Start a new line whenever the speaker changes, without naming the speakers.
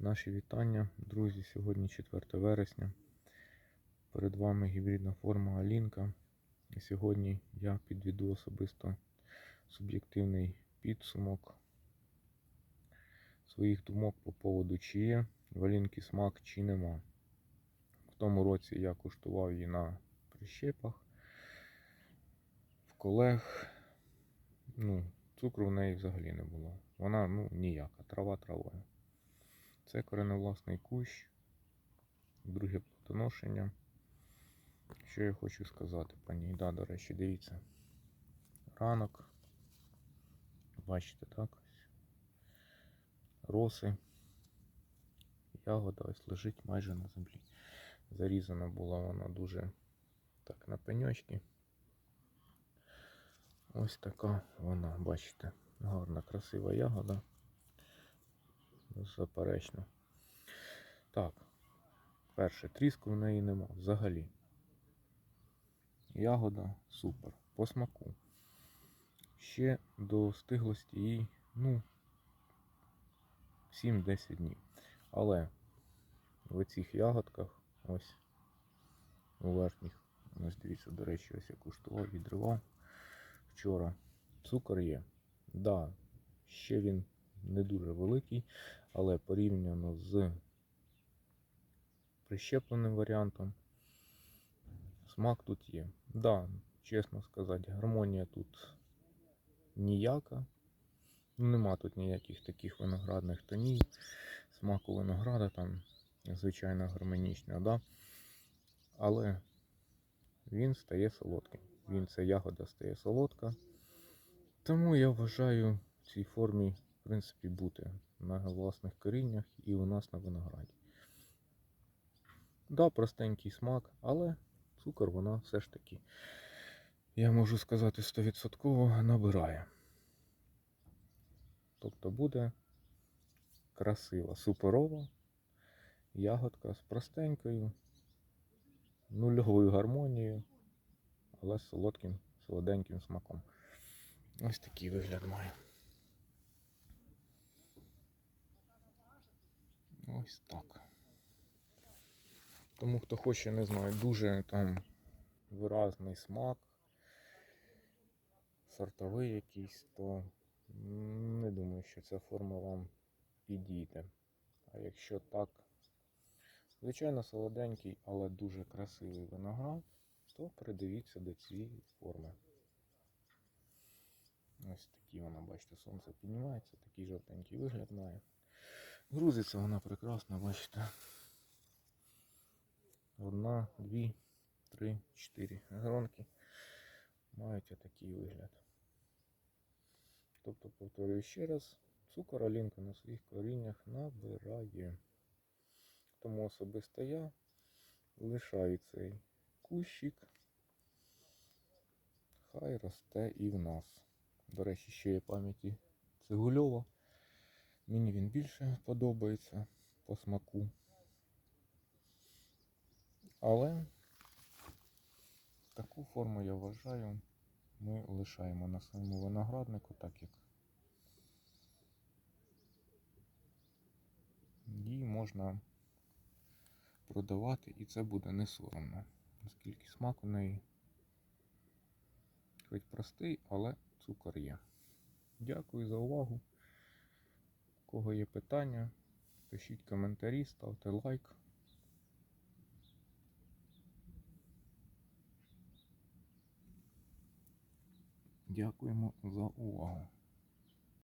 Наші вітання, друзі. Сьогодні 4 вересня. Перед вами гібридна форма Алінка. І сьогодні я підведу особисто суб'єктивний підсумок своїх думок по поводу чи є в Алінки смак, чи нема. В тому році я куштував її на прищепах, в колег. Ну, цукру в неї взагалі не було. Вона ну, ніяка, трава травою. Це кореневласний кущ, друге плодоношення. Що я хочу сказати, пані Да, до речі, дивіться. Ранок. Бачите, так? Роси. Ягода ось лежить майже на землі. Зарізана була вона дуже так на пеньочки. Ось така вона, бачите, гарна, красива ягода. Заперечно. Так, перше, тріску в неї нема взагалі. Ягода супер. По смаку. Ще до стиглості їй, ну, 7-10 днів. Але в цих ягодках, ось у верхніх, ось дивіться, до речі, ось я куштував, відривав вчора. Цукор є. Да, ще він не дуже великий, але порівняно з прищепленим варіантом, смак тут є. Да, чесно сказати, гармонія тут ніяка. Нема тут ніяких таких виноградних тонів, смаку винограда там, звичайно, гармонічно, да? але він стає солодким. Він ця ягода стає солодка. Тому я вважаю в цій формі, принципі, бути на власних коріннях і у нас на винограді. Да, простенький смак, але цукор вона все ж таки, я можу сказати, 100% набирає. Тобто буде красива, суперова ягодка з простенькою, нульовою гармонією, але з солодким, солоденьким смаком. Ось такий вигляд має. Ось так. Тому хто хоче, не знаю, дуже там виразний смак, сортовий якийсь, то не думаю, що ця форма вам підійде. А якщо так, звичайно, солоденький, але дуже красивий виноград, то придивіться до цієї форми. Ось такі вона, бачите, сонце піднімається, такий жовтенький вигляд має. Грузиться вона прекрасно, бачите. Одна, дві, три, чотири гронки мають отакий вигляд. Тобто, повторюю ще раз, цукор Алінка на своїх коріннях набирає. Тому особисто я лишаю цей кущик. Хай росте і в нас. До речі, ще є пам'яті цигульова. Мені він більше подобається по смаку. Але таку форму я вважаю, ми лишаємо на своєму винограднику, так як її можна продавати і це буде не соромно. Оскільки смак у неї хоч простий, але цукор є. Дякую за увагу. Кого є питання, пишіть коментарі, ставте лайк. Дякуємо за увагу.